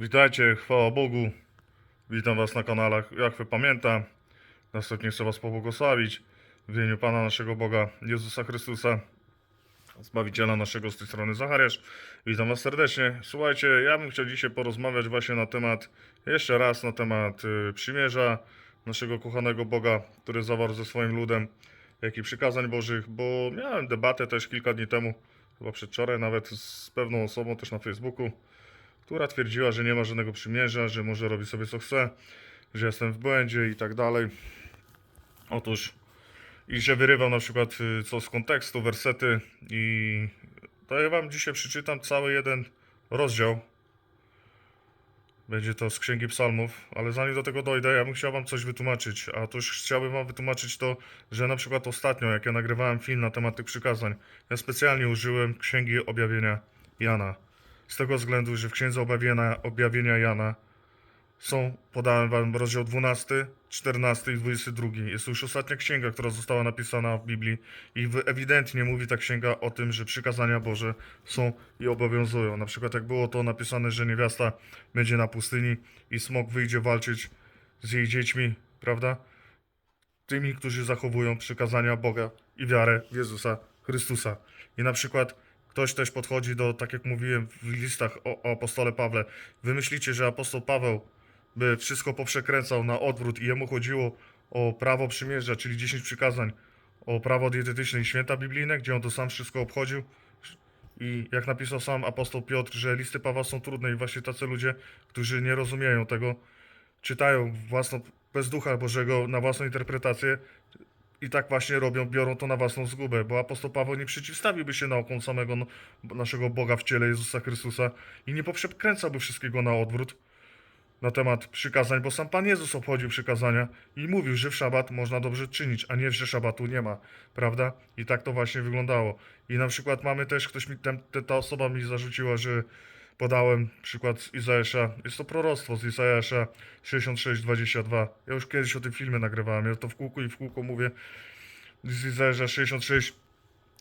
Witajcie, chwała Bogu. Witam Was na kanale Jachwy Pamięta. Następnie chcę Was pobłogosławić w imieniu Pana naszego Boga Jezusa Chrystusa, Zbawiciela naszego z tej strony Zachariasz. Witam Was serdecznie. Słuchajcie, ja bym chciał dzisiaj porozmawiać właśnie na temat, jeszcze raz na temat y, przymierza naszego kochanego Boga, który zawarł ze swoim ludem, jak i przykazań Bożych, bo miałem debatę też kilka dni temu, chyba przedwczoraj nawet z pewną osobą też na Facebooku, która twierdziła, że nie ma żadnego przymierza, że może robić sobie co chce, że jestem w błędzie i tak dalej. Otóż, i że wyrywał na przykład y, co z kontekstu, wersety i to ja wam dzisiaj przeczytam cały jeden rozdział. Będzie to z Księgi Psalmów, ale zanim do tego dojdę, ja bym chciał wam coś wytłumaczyć, a otóż chciałbym wam wytłumaczyć to, że na przykład ostatnio, jak ja nagrywałem film na temat tych przykazań, ja specjalnie użyłem Księgi Objawienia Jana. Z tego względu, że w Księdze Objawienia, Objawienia Jana są, podałem wam rozdział 12, 14 i 22. Jest to już ostatnia księga, która została napisana w Biblii i ewidentnie mówi ta księga o tym, że przykazania Boże są i obowiązują. Na przykład jak było to napisane, że niewiasta będzie na pustyni i smok wyjdzie walczyć z jej dziećmi, prawda? Tymi, którzy zachowują przykazania Boga i wiarę w Jezusa Chrystusa. I na przykład ktoś też podchodzi do, tak jak mówiłem w listach o, o apostole Pawle, wymyślicie, że apostoł Paweł by wszystko poprzekręcał na odwrót i jemu chodziło o prawo przymierza, czyli 10 przykazań, o prawo dietetyczne i święta biblijne, gdzie on to sam wszystko obchodził. I jak napisał sam apostoł Piotr, że listy Pawła są trudne i właśnie tacy ludzie, którzy nie rozumieją tego, czytają własną, bez ducha Bożego, na własną interpretację i tak właśnie robią, biorą to na własną zgubę, bo apostoł Paweł nie przeciwstawiłby się naukom samego naszego Boga w ciele Jezusa Chrystusa i nie poprzekręcałby wszystkiego na odwrót na temat przykazań, bo sam Pan Jezus obchodził przykazania i mówił, że w szabat można dobrze czynić, a nie, że szabatu nie ma, prawda? I tak to właśnie wyglądało. I na przykład mamy też, ktoś mi, ten, te- ta osoba mi zarzuciła, że podałem przykład Izajasza, jest to proroctwo z Izajasza 66-22. Ja już kiedyś o tym filmie nagrywałem, ja to w kółku i w kółko mówię z Izajasza 66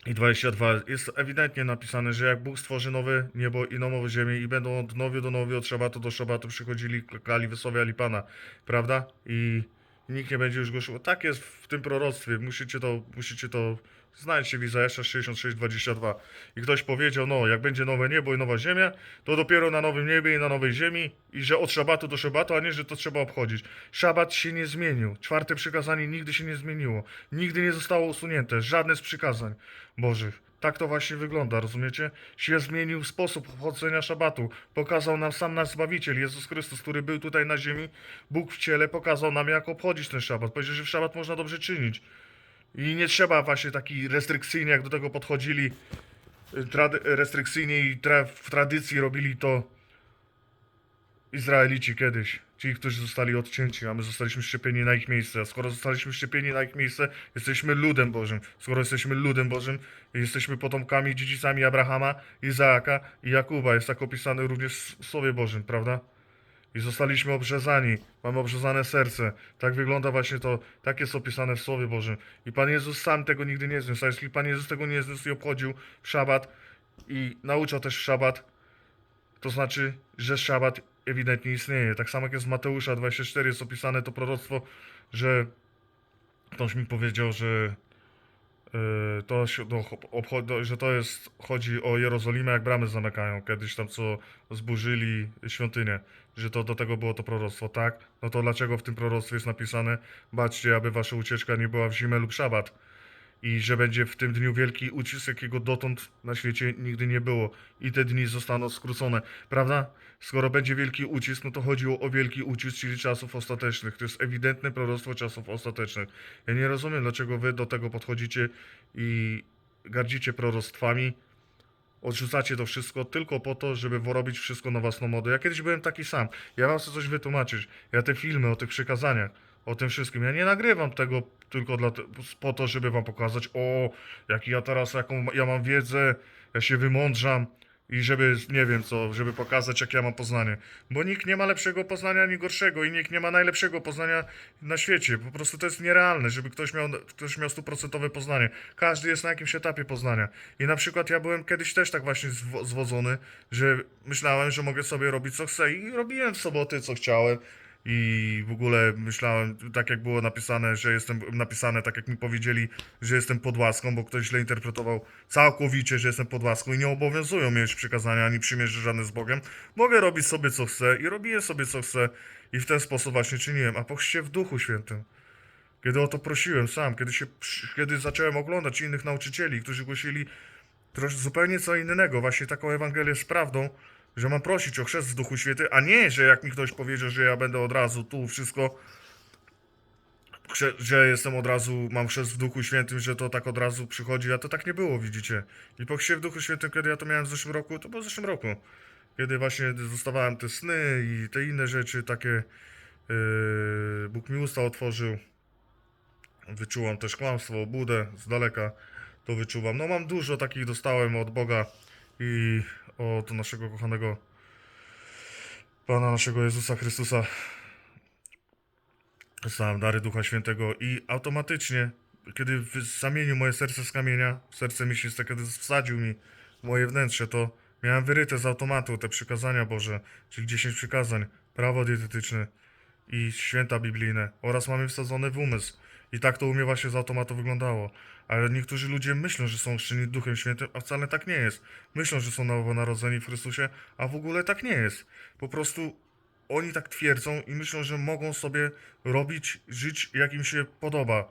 i 22 jest ewidentnie napisane, że jak Bóg stworzy nowe niebo i nową ziemię i będą od nowiu do nowiu, od szabatu do szabatu przychodzili, klikali, wysławiali Pana, prawda? I nikt nie będzie już szukał. Tak jest w tym proroctwie, musicie to, musicie to znać się w Izajasza 66, 22. I ktoś powiedział, no jak będzie nowe niebo i nowa ziemia, to dopiero na nowym niebie i na nowej ziemi i że od szabatu do szabatu, a nie, że to trzeba obchodzić. Szabat się nie zmienił. Czwarte przykazanie nigdy się nie zmieniło. Nigdy nie zostało usunięte. Żadne z przykazań Bożych. Tak to właśnie wygląda, rozumiecie? Się zmienił sposób obchodzenia szabatu. Pokazał nam sam nasz Zbawiciel, Jezus Chrystus, który był tutaj na ziemi. Bóg w ciele pokazał nam, jak obchodzić ten szabat. Powiedział, że w szabat można dobrze czynić. I nie trzeba właśnie taki restrykcyjnie, jak do tego podchodzili, y, restrykcyjnie i tra- w tradycji robili to Izraelici kiedyś. Ci, którzy zostali odcięci, a my zostaliśmy szczepieni na ich miejsce. A skoro zostaliśmy szczepieni na ich miejsce, jesteśmy ludem Bożym. Skoro jesteśmy ludem Bożym, jesteśmy potomkami, dziedzicami Abrahama, Izaaka i Jakuba. Jest tak opisane również w Słowie Bożym, prawda? I zostaliśmy obrzezani, mamy obrzezane serce. Tak wygląda właśnie to, tak jest opisane w Słowie Bożym. I Pan Jezus sam tego nigdy nie zniósł. A jeśli Pan Jezus tego nie zniósł i obchodził w szabat i nauczał też w szabat, to znaczy, że szabat ewidentnie istnieje. Tak samo jak jest w Mateusza 24 jest opisane to proroctwo, że ktoś mi powiedział, że to się do, że to jest, chodzi o Jerozolimę, jak bramy zamykają, kiedyś tam co zburzyli świątynię, że to do tego było to proroctwo, tak? No to dlaczego w tym proroctwie jest napisane, baczcie, aby wasza ucieczka nie była w zimę lub szabat? I że będzie w tym dniu wielki ucisk, jakiego dotąd na świecie nigdy nie było. I te dni zostaną skrócone, prawda? Skoro będzie wielki ucisk, no to chodziło o wielki ucisk, czyli czasów ostatecznych. To jest ewidentne proroctwo czasów ostatecznych. Ja nie rozumiem, dlaczego wy do tego podchodzicie i gardzicie proroctwami, odrzucacie to wszystko tylko po to, żeby robić wszystko na własną modę. Ja kiedyś byłem taki sam. Ja wam chcę coś wytłumaczyć. Ja te filmy o tych przykazaniach, o tym wszystkim, ja nie nagrywam tego tylko dla, po to, żeby wam pokazać, o, jaki ja teraz, jaką ja mam wiedzę, ja się wymądrzam. I żeby, nie wiem co, żeby pokazać, jak ja mam poznanie. Bo nikt nie ma lepszego poznania ani gorszego i nikt nie ma najlepszego poznania na świecie. Po prostu to jest nierealne, żeby ktoś miał, ktoś miał stuprocentowe poznanie. Każdy jest na jakimś etapie poznania. I na przykład ja byłem kiedyś też tak właśnie zwo- zwodzony, że myślałem, że mogę sobie robić co chcę i robiłem w soboty co chciałem. I w ogóle myślałem, tak jak było napisane, że jestem napisane, tak jak mi powiedzieli, że jestem pod łaską, bo ktoś źle interpretował całkowicie, że jestem pod łaską i nie obowiązują mieć przykazania ani przymierzy żadne z Bogiem. Mogę robić sobie co chcę i robię sobie co chcę i w ten sposób właśnie czyniłem. A po chrzcie w Duchu Świętym, kiedy o to prosiłem sam, kiedy, się, kiedy zacząłem oglądać innych nauczycieli, którzy głosili zupełnie co innego, właśnie taką Ewangelię z prawdą, że mam prosić o chrzest w Duchu Świętym, a nie, że jak mi ktoś powiedział, że ja będę od razu tu wszystko, że jestem od razu, mam chrzest w Duchu Świętym, że to tak od razu przychodzi, a to tak nie było, widzicie. I po chrzcie w Duchu Świętym, kiedy ja to miałem w zeszłym roku, to było w zeszłym roku, kiedy właśnie dostawałem te sny i te inne rzeczy, takie yy, Bóg mi usta otworzył, wyczułam też kłamstwo, budę z daleka, to wyczuwam. No mam dużo takich dostałem od Boga i od naszego kochanego Pana naszego Jezusa Chrystusa. Dostałem dary Ducha Świętego i automatycznie, kiedy zamienił moje serce z kamienia, w serce mięsiste, kiedy wsadził mi moje wnętrze, to miałem wyryte z automatu te przykazania Boże, czyli 10 przykazań, prawo dietetyczne i święta biblijne oraz mamy wsadzone w umysł. I tak to u mnie właśnie z automatu wyglądało. Ale niektórzy ludzie myślą, że są chrzczeni Duchem Świętym, a wcale tak nie jest. Myślą, że są nowonarodzeni w Chrystusie, a w ogóle tak nie jest. Po prostu oni tak twierdzą i myślą, że mogą sobie robić, żyć jak im się podoba.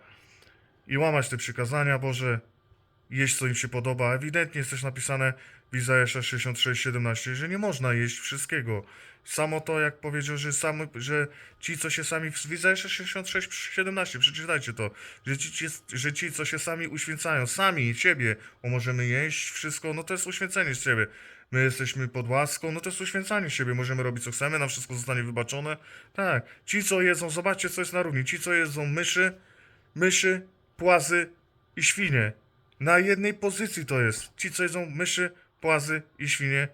I łamać te przykazania Boże, jeść co im się podoba. Ewidentnie jest też napisane w Izajasza 66:17, że nie można jeść wszystkiego. Samo to, jak powiedział, że, sam, że ci, co się sami w Izajasza 66:17, przeczytajcie to, że ci, ci, że ci, co się sami uświęcają, sami siebie, o możemy jeść wszystko, no to jest uświęcenie z siebie. My jesteśmy pod łaską, no to jest uświęcanie siebie, możemy robić co chcemy, nam wszystko zostanie wybaczone. Tak, ci, co jedzą, zobaczcie, co jest na równi, ci, co jedzą myszy, myszy, płazy i świnie. Na jednej pozycji to jest. Ci, co jedzą myszy, płazy i świnie,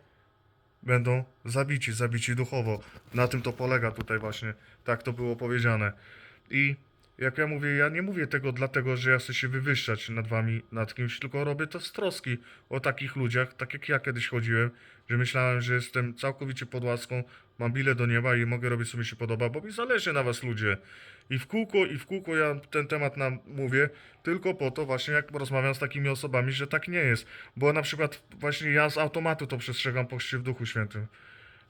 będą zabici, zabici duchowo. Na tym to polega tutaj właśnie. Tak to było powiedziane. I jak ja mówię, ja nie mówię tego dlatego, że ja chcę się wywyższać nad wami, nad kimś, tylko robię to z troski o takich ludziach, tak jak ja kiedyś chodziłem, że myślałem, że jestem całkowicie pod łaską, mam bilet do nieba i mogę robić co mi się podoba, bo mi zależy na was ludzie. I w kółko, i w kółko ja ten temat nam mówię, tylko po to właśnie, jak rozmawiam z takimi osobami, że tak nie jest. Bo na przykład właśnie ja z automatu to przestrzegam po w Duchu Świętym.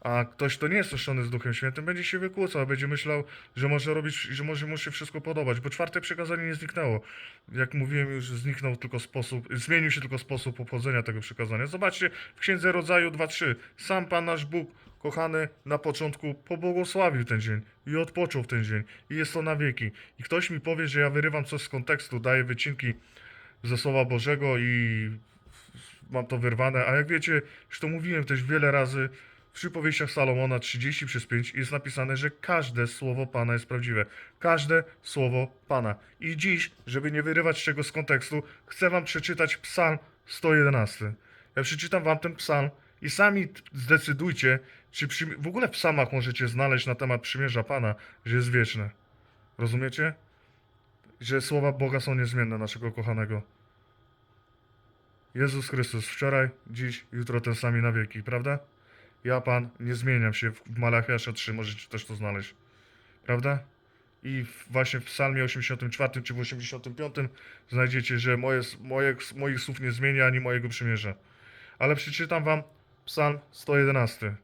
A ktoś, kto nie jest oszczony z Duchem Świętym, będzie się wykłócał, będzie myślał, że może robić, że może mu się wszystko podobać, bo czwarte przekazanie nie zniknęło. Jak mówiłem już, zniknął tylko sposób, zmienił się tylko sposób obchodzenia tego przekazania. Zobaczcie w Księdze Rodzaju 2.3. Sam Pan nasz Bóg, kochany, na początku pobłogosławił ten dzień i odpoczął ten dzień i jest to na wieki. I ktoś mi powie, że ja wyrywam coś z kontekstu, daję wycinki ze Słowa Bożego i mam to wyrwane, a jak wiecie, już to mówiłem też wiele razy, w przypowieściach Salomona 30 przez 5 jest napisane, że każde słowo Pana jest prawdziwe. Każde słowo Pana. I dziś, żeby nie wyrywać czego z kontekstu, chcę wam przeczytać Psalm 111. Ja przeczytam wam ten psalm i sami zdecydujcie, czy przy... w ogóle w psalmach możecie znaleźć na temat przymierza Pana, że jest wieczne. Rozumiecie? Że słowa Boga są niezmienne, naszego kochanego. Jezus Chrystus wczoraj, dziś, jutro ten sami na wieki, prawda? Ja Pan nie zmieniam się. W Malachiasza 3 możecie też to znaleźć. Prawda? I właśnie w psalmie 84 czy w 85 znajdziecie, że moje, moje, moich słów nie zmienia ani mojego przymierza. Ale przeczytam wam psalm 111.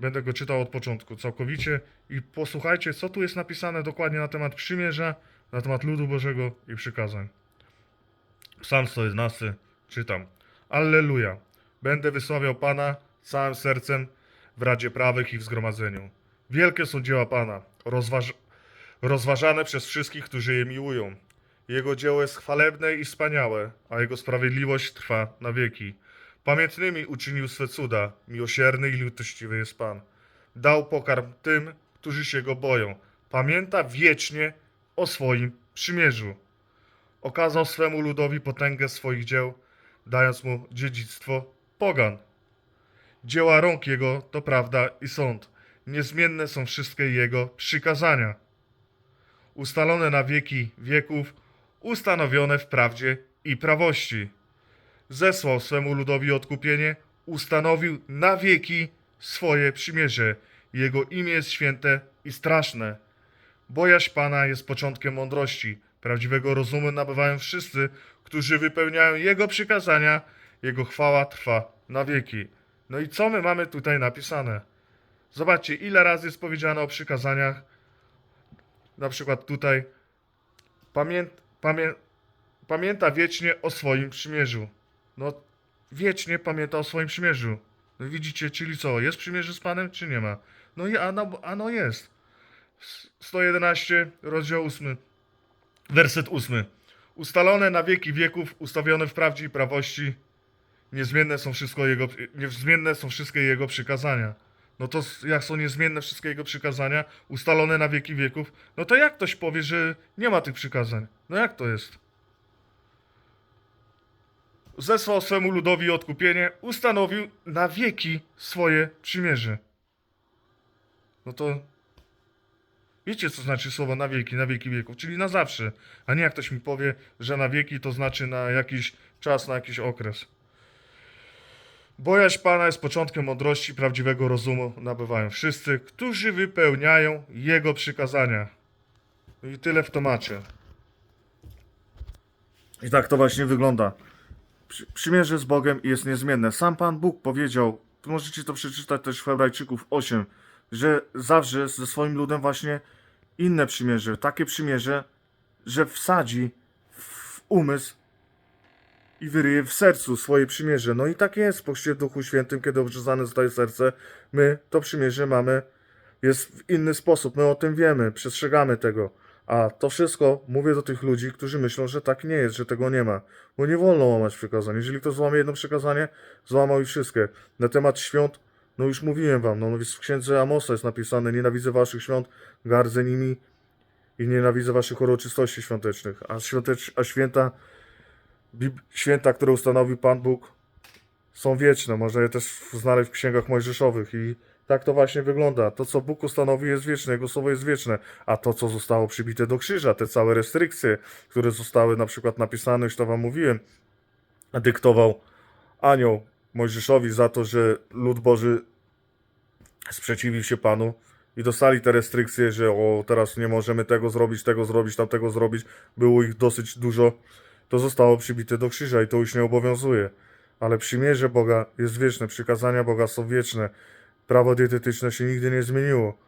Będę go czytał od początku całkowicie i posłuchajcie, co tu jest napisane dokładnie na temat przymierza, na temat ludu Bożego i przykazań. Psalm 111 czytam. Alleluja. Będę wysławiał Pana całym sercem w Radzie Prawych i w zgromadzeniu. Wielkie są dzieła Pana, rozważ... rozważane przez wszystkich, którzy je miłują. Jego dzieło jest chwalebne i wspaniałe, a Jego sprawiedliwość trwa na wieki. Pamiętnymi uczynił swe cuda, miłosierny i litościwy jest Pan. Dał pokarm tym, którzy się Go boją. Pamięta wiecznie o swoim przymierzu. Okazał swemu ludowi potęgę swoich dzieł, dając mu dziedzictwo pogan. Dzieła rąk Jego to prawda i sąd. Niezmienne są wszystkie Jego przykazania. Ustalone na wieki wieków, ustanowione w prawdzie i prawości. Zesłał swemu ludowi odkupienie, ustanowił na wieki swoje przymierze. Jego imię jest święte i straszne. Bojaźń Pana jest początkiem mądrości. Prawdziwego rozumu nabywają wszyscy, którzy wypełniają Jego przykazania. Jego chwała trwa na wieki. No i co my mamy tutaj napisane? Zobaczcie, ile razy jest powiedziane o przykazaniach. Na przykład tutaj. Pamię, pamię, pamięta wiecznie o swoim przymierzu. No, wiecznie pamięta o swoim przymierzu. No widzicie, czyli co? Jest przymierze z Panem, czy nie ma? No i ano, ano jest. 111, rozdział 8, werset 8. Ustalone na wieki wieków, ustawione w prawdzie i prawości, niezmienne są, wszystko jego, niezmienne są wszystkie jego przykazania. No to jak są niezmienne wszystkie jego przykazania, ustalone na wieki wieków, no to jak ktoś powie, że nie ma tych przykazań? No jak to jest? Zesłał swemu ludowi odkupienie, ustanowił na wieki swoje przymierze. No to Wiecie, co znaczy słowo na wieki, na wieki wieków, czyli na zawsze. A nie jak ktoś mi powie, że na wieki to znaczy na jakiś czas, na jakiś okres. Bojaźń Pana jest początkiem mądrości, prawdziwego rozumu nabywają wszyscy, którzy wypełniają Jego przykazania. I tyle w temacie. I tak to właśnie wygląda. Przy, przymierze z Bogiem jest niezmienne. Sam Pan Bóg powiedział, możecie to przeczytać też w Hebrajczyków 8, że zawrze ze swoim ludem właśnie inne przymierze. Takie przymierze, że wsadzi w umysł i wyryje w sercu swoje przymierze. No i tak jest po chrzcie w Duchu Świętym, kiedy obrzezane zostaje serce. My to przymierze mamy, jest w inny sposób. My o tym wiemy, przestrzegamy tego. A to wszystko mówię do tych ludzi, którzy myślą, że tak nie jest, że tego nie ma. Bo nie wolno łamać przykazań. Jeżeli ktoś złamie jedno przykazanie, złamał i wszystkie. Na temat świąt, no już mówiłem wam, no w księdze Amosa jest napisane, nienawidzę waszych świąt, gardzę nimi i nienawidzę waszych uroczystości świątecznych. A, świątecz, a święta, święta, które ustanowił Pan Bóg, są wieczne. Można je też znaleźć w księgach mojżeszowych i tak to właśnie wygląda. To, co Bóg ustanowi, jest wieczne, Jego słowo jest wieczne, a to, co zostało przybite do krzyża, te całe restrykcje, które zostały na przykład napisane, już to wam mówiłem, dyktował anioł Mojżeszowi za to, że lud Boży sprzeciwił się Panu i dostali te restrykcje, że o, teraz nie możemy tego zrobić, tego zrobić, tamtego zrobić. Było ich dosyć dużo. To zostało przybite do krzyża i to już nie obowiązuje. Ale przymierze Boga jest wieczne, przykazania Boga są wieczne. Prawo dietetyczne się nigdy nie zmieniło.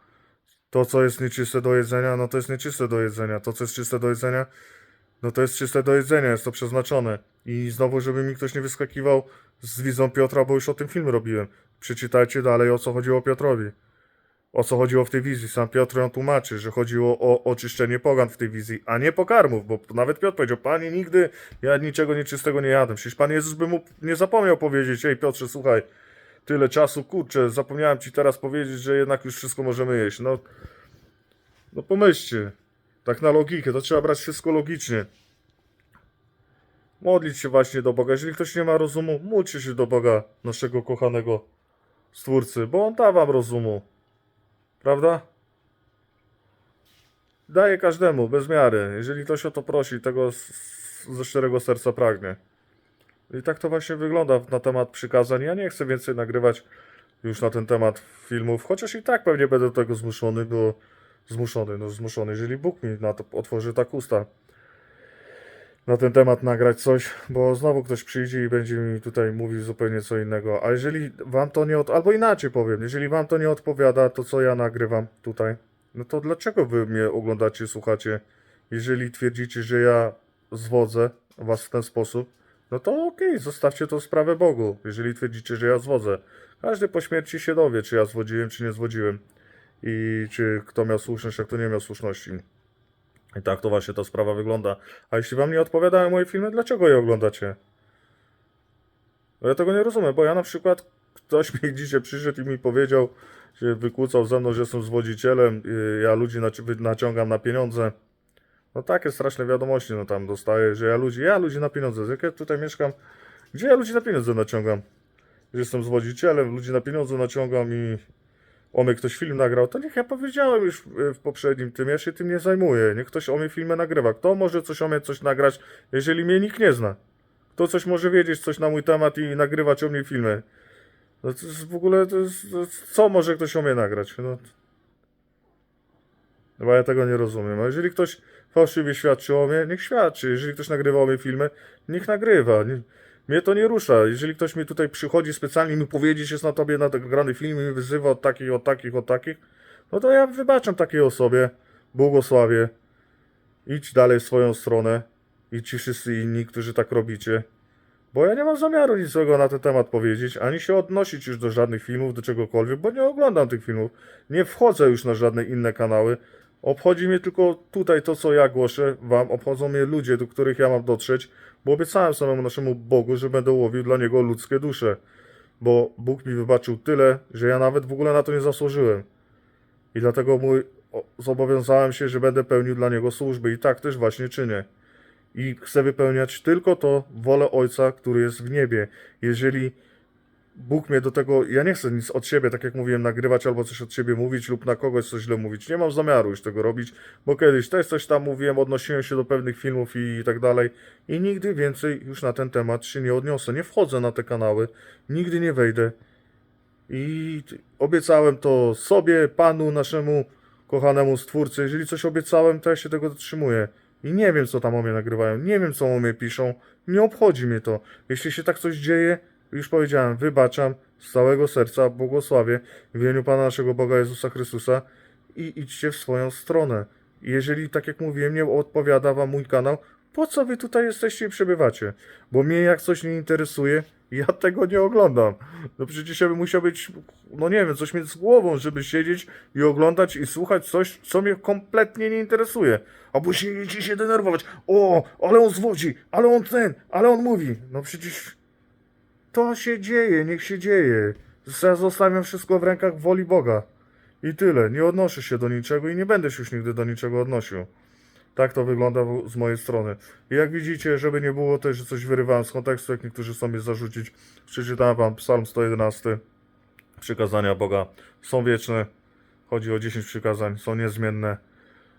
To, co jest nieczyste do jedzenia, no to jest nieczyste do jedzenia. To, co jest czyste do jedzenia, no to jest czyste do jedzenia, jest to przeznaczone. I znowu, żeby mi ktoś nie wyskakiwał z wizą Piotra, bo już o tym film robiłem. Przeczytajcie dalej, o co chodziło Piotrowi. O co chodziło w tej wizji. Sam Piotr ją tłumaczy, że chodziło o oczyszczenie pogan w tej wizji, a nie pokarmów, bo nawet Piotr powiedział, Panie, nigdy ja niczego nieczystego nie jadłem. Przecież Pan Jezus by mu nie zapomniał powiedzieć, ej Piotrze, słuchaj, tyle czasu, kurczę, zapomniałem Ci teraz powiedzieć, że jednak już wszystko możemy jeść. No, no pomyślcie, tak na logikę, to trzeba brać wszystko logicznie. Modlić się właśnie do Boga. Jeżeli ktoś nie ma rozumu, módlcie się do Boga, naszego kochanego Stwórcy, bo On da wam rozumu. Prawda? Daje każdemu, bez miary. Jeżeli ktoś o to prosi, tego ze szczerego serca pragnie. I tak to właśnie wygląda na temat przykazań. Ja nie chcę więcej nagrywać już na ten temat filmów, chociaż i tak pewnie będę do tego zmuszony, bo zmuszony, no zmuszony, jeżeli Bóg mi na to otworzy tak usta na ten temat nagrać coś, bo znowu ktoś przyjdzie i będzie mi tutaj mówił zupełnie co innego. A jeżeli wam to nie od... albo inaczej powiem, jeżeli wam to nie odpowiada, to co ja nagrywam tutaj, no to dlaczego wy mnie oglądacie, słuchacie? Jeżeli twierdzicie, że ja zwodzę was w ten sposób, no to okej, zostawcie tą sprawę Bogu. Jeżeli twierdzicie, że ja zwodzę. Każdy po śmierci się dowie, czy ja zwodziłem, czy nie zwodziłem. I czy kto miał słuszność, a kto nie miał słuszności. I tak to właśnie ta sprawa wygląda. A jeśli wam nie odpowiadają moje filmy, dlaczego je oglądacie? Bo ja tego nie rozumiem, bo ja na przykład, ktoś mi dzisiaj przyszedł i mi powiedział, że wykłócał ze mną, że jestem zwodzicielem, ja ludzi naci- naciągam na pieniądze. No takie straszne wiadomości no tam dostaję, że ja ludzi, ja ludzi na pieniądze, jak ja tutaj mieszkam, gdzie ja ludzi na pieniądze naciągam? że jestem zwodzicielem, ludzi na pieniądze naciągam i o mnie ktoś film nagrał, to niech ja powiedziałem już w, w poprzednim tym, ja się tym nie zajmuję. Niech ktoś o mnie filmy nagrywa. Kto może coś o mnie coś nagrać, jeżeli mnie nikt nie zna? Kto coś może wiedzieć, coś na mój temat i nagrywać o mnie filmy? No to jest w ogóle, to jest, to jest, co może ktoś o mnie nagrać? No, bo ja tego nie rozumiem. A jeżeli ktoś fałszywie świadczy o mnie, niech świadczy. Jeżeli ktoś nagrywa o mnie filmy, niech nagrywa. Nie, mnie to nie rusza. Jeżeli ktoś mi tutaj przychodzi specjalnie mi powiedzieć, jest na tobie nagrany film i wyzywa od takich, od takich, od takich, no to ja wybaczam takiej osobie, błogosławię. Idź dalej w swoją stronę i ci wszyscy inni, którzy tak robicie. Bo ja nie mam zamiaru nic złego na ten temat powiedzieć, ani się odnosić już do żadnych filmów, do czegokolwiek, bo nie oglądam tych filmów. Nie wchodzę już na żadne inne kanały. Obchodzi mnie tylko tutaj to, co ja głoszę wam. Obchodzą mnie ludzie, do których ja mam dotrzeć, bo obiecałem samemu naszemu Bogu, że będę łowił dla Niego ludzkie dusze. Bo Bóg mi wybaczył tyle, że ja nawet w ogóle na to nie zasłużyłem. I dlatego mój, zobowiązałem się, że będę pełnił dla Niego służby i tak też właśnie czynię. I chcę wypełniać tylko to wolę Ojca, który jest w niebie. Jeżeli Bóg mnie do tego, ja nie chcę nic od siebie, tak jak mówiłem, nagrywać albo coś od siebie mówić lub na kogoś coś źle mówić. Nie mam zamiaru już tego robić, bo kiedyś też coś tam mówiłem, odnosiłem się do pewnych filmów i tak dalej i nigdy więcej już na ten temat się nie odniosę. Nie wchodzę na te kanały, nigdy nie wejdę. I obiecałem to sobie, Panu, naszemu kochanemu Stwórcy. Jeżeli coś obiecałem, to ja się tego dotrzymuję. I nie wiem, co tam o mnie nagrywają, nie wiem, co o mnie piszą, nie obchodzi mnie to. Jeśli się tak coś dzieje, już powiedziałem, wybaczam z całego serca, błogosławię w imieniu Pana naszego Boga Jezusa Chrystusa i idźcie w swoją stronę. Jeżeli, tak jak mówiłem, nie odpowiada Wam mój kanał, po co Wy tutaj jesteście i przebywacie? Bo mnie jak coś nie interesuje, ja tego nie oglądam. No przecież ja bym musiał być, no nie wiem, coś mieć z głową, żeby siedzieć i oglądać i słuchać coś, co mnie kompletnie nie interesuje. Siedzieć i się denerwować. O, ale on zwodzi, ale on ten, ale on mówi. No przecież to się dzieje, niech się dzieje. Ja zostawiam wszystko w rękach woli Boga. I tyle. Nie odnoszę się do niczego i nie będę się już nigdy do niczego odnosił. Tak to wygląda z mojej strony. I jak widzicie, żeby nie było też, że coś wyrywałem z kontekstu, jak niektórzy chcą mnie zarzucić, przeczytałem wam Psalm 111. Przykazania Boga są wieczne. Chodzi o 10 przykazań, są niezmienne.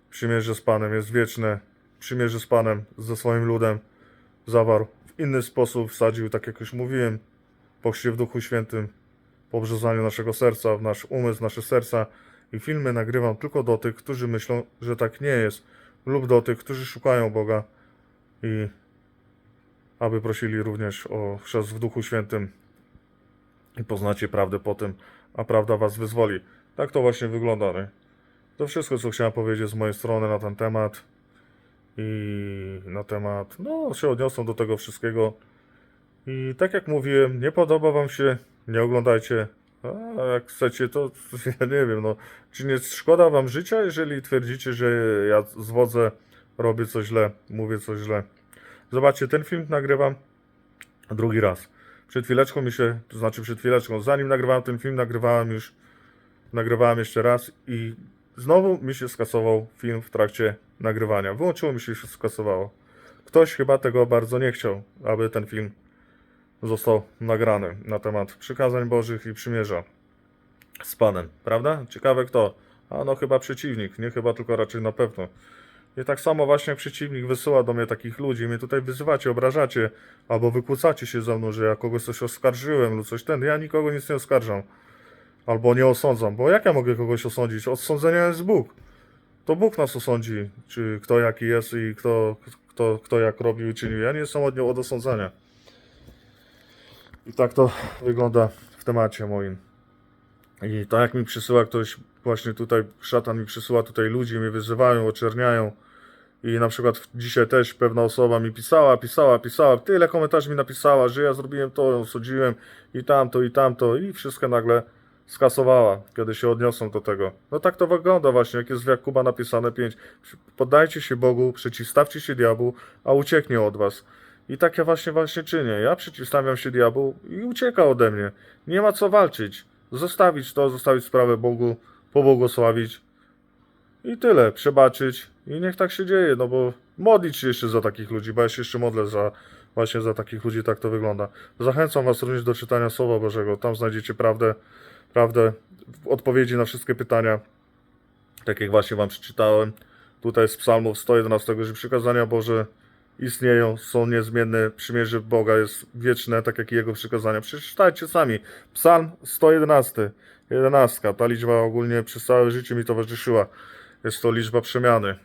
Przymierze z Panem jest wieczne. Przymierze z Panem, ze swoim ludem zawarł. Inny sposób wsadził, tak jak już mówiłem, po w Duchu Świętym, po obrzezaniu naszego serca, w nasz umysł, nasze serca. I filmy nagrywam tylko do tych, którzy myślą, że tak nie jest, lub do tych, którzy szukają Boga i aby prosili również o chrzest w Duchu Świętym i poznacie prawdę po tym, a prawda was wyzwoli. Tak to właśnie wygląda. Nie? To wszystko, co chciałem powiedzieć z mojej strony na ten temat i na temat, no, się odniosą do tego wszystkiego. I tak jak mówiłem, nie podoba wam się, nie oglądajcie. A jak chcecie, to ja nie wiem, no. Czy nie szkoda wam życia, jeżeli twierdzicie, że ja zwodzę, robię coś źle, mówię coś źle? Zobaczcie, ten film nagrywam drugi raz. Przed chwileczką mi się, to znaczy przed chwileczką, zanim nagrywałem ten film, nagrywałem już, nagrywałem jeszcze raz i znowu mi się skasował film w trakcie nagrywania. Wyłączyło mi się, się skasowało. Ktoś chyba tego bardzo nie chciał, aby ten film został nagrany na temat przykazań Bożych i przymierza z Panem, prawda? Ciekawe kto. A no chyba przeciwnik, nie chyba, tylko raczej na pewno. I tak samo właśnie przeciwnik wysyła do mnie takich ludzi, mnie tutaj wyzywacie, obrażacie, albo wykłócacie się ze mną, że ja kogoś coś oskarżyłem lub coś ten. Ja nikogo nic nie oskarżam. Albo nie osądzam, bo jak ja mogę kogoś osądzić? Od sądzenia jest Bóg. To Bóg nas osądzi, czy kto jaki jest i kto, kto, kto jak robił i czynił. Ja nie jestem od niego od osądzania. I tak to wygląda w temacie moim. I tak jak mi przysyła ktoś, właśnie tutaj, szatan mi przysyła tutaj ludzi, mnie wyzywają, oczerniają. I na przykład dzisiaj też pewna osoba mi pisała, pisała, pisała, tyle komentarzy mi napisała, że ja zrobiłem to, osądziłem i tamto, i tamto, i wszystko nagle skasowała, kiedy się odniosą do tego. No tak to wygląda właśnie, jak jest w Jakuba napisane 5. Poddajcie się Bogu, przeciwstawcie się diabłu, a ucieknie od was. I tak ja właśnie właśnie czynię. Ja przeciwstawiam się diabłu i ucieka ode mnie. Nie ma co walczyć. Zostawić to, zostawić sprawę Bogu, pobłogosławić i tyle. Przebaczyć i niech tak się dzieje, no bo modlić się jeszcze za takich ludzi, bo ja się jeszcze modlę za Właśnie za takich ludzi tak to wygląda. Zachęcam Was również do czytania Słowa Bożego. Tam znajdziecie prawdę, prawdę, odpowiedzi na wszystkie pytania, tak jak właśnie Wam przeczytałem. Tutaj z Psalmów 111, że przykazania Boże istnieją, są niezmienne, przymierze Boga jest wieczne, tak jak i Jego przykazania. Przeczytajcie sami. Psalm 111, 11. Ta liczba ogólnie przez całe życie mi towarzyszyła. Jest to liczba przemiany.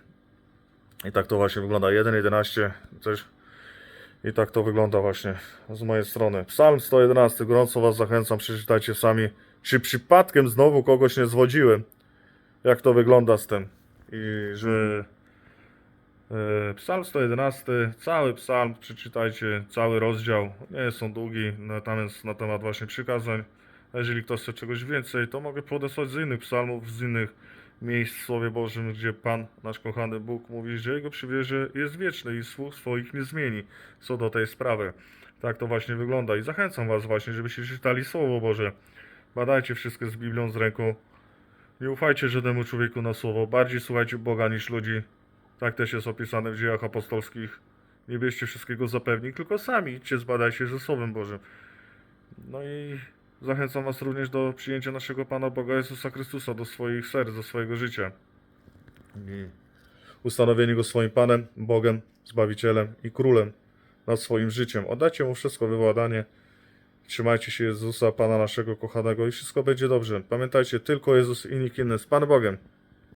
I tak to właśnie wygląda. 1, 11, coś. I tak to wygląda właśnie z mojej strony. Psalm 111, gorąco Was zachęcam, przeczytajcie sami. Czy przypadkiem znowu kogoś nie zwodziłem? Jak to wygląda z tym? I że e, Psalm 111, cały psalm, przeczytajcie, cały rozdział. Nie jest on długi, natomiast na temat właśnie przykazań. Jeżeli ktoś chce czegoś więcej, to mogę podesłać z innych psalmów, z innych miejsc w Słowie Bożym, gdzie Pan, nasz kochany Bóg, mówi, że Jego przywierze jest wieczny i słów swoich nie zmieni co do tej sprawy. Tak to właśnie wygląda i zachęcam Was właśnie, żebyście czytali Słowo Boże. Badajcie wszystko z Biblią z ręką. Nie ufajcie żadnemu człowieku na słowo. Bardziej słuchajcie Boga niż ludzi. Tak też jest opisane w dziejach apostolskich. Nie bierzcie wszystkiego za pewnik, tylko sami idźcie, zbadajcie ze Słowem Bożym. No i zachęcam Was również do przyjęcia naszego Pana Boga Jezusa Chrystusa do swoich serc, do swojego życia. I ustanowienie Go swoim Panem, Bogiem, Zbawicielem i Królem nad swoim życiem. Oddajcie Mu wszystko wywładanie. Trzymajcie się Jezusa, Pana naszego kochanego i wszystko będzie dobrze. Pamiętajcie, tylko Jezus i nikt inny z Panem Bogiem.